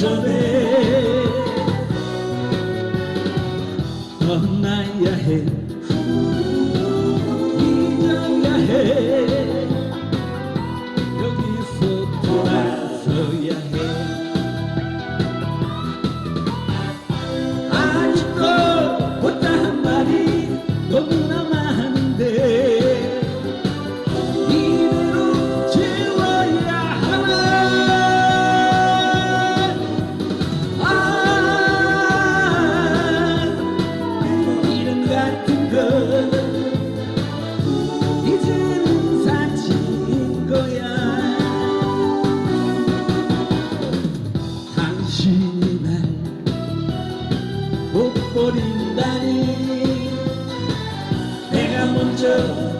যাবে Anaya he. Anaya he. 버린다니. 내가 먼저